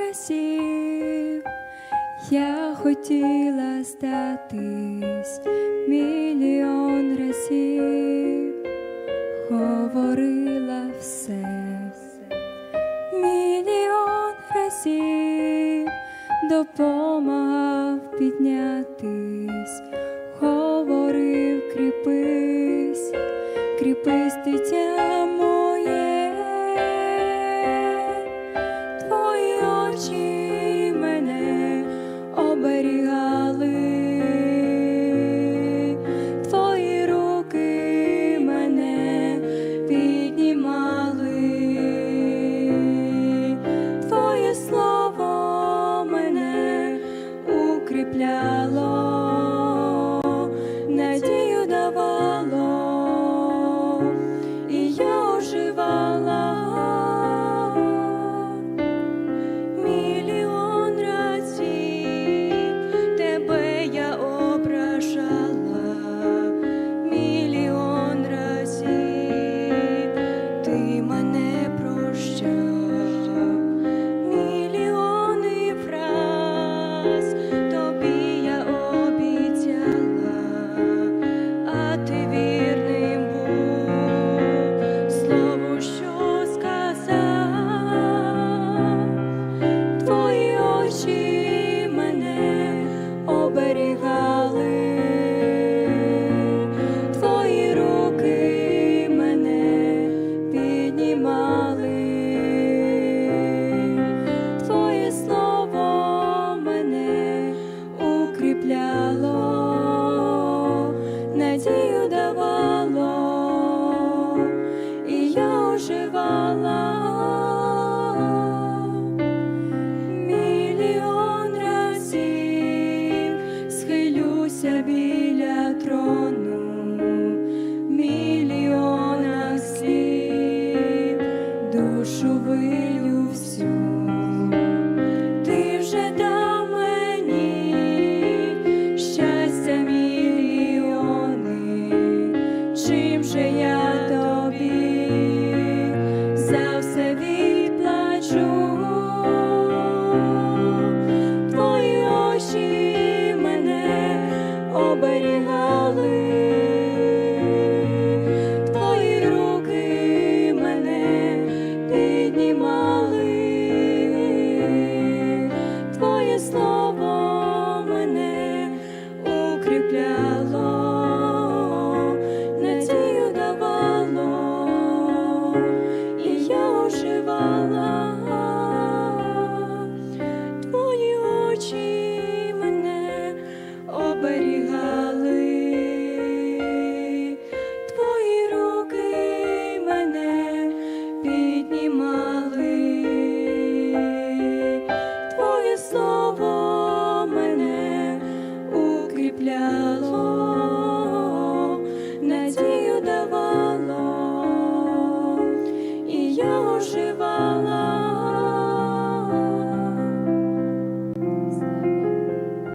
разів я хотіла здатись мільйон разів, говорила все, мільйон разів. Допомагав піднятись, говорив кріпись, кріпись дитя know. душі мене оберігали, твої руки мене піднімали, твоє слово мене укріпляє.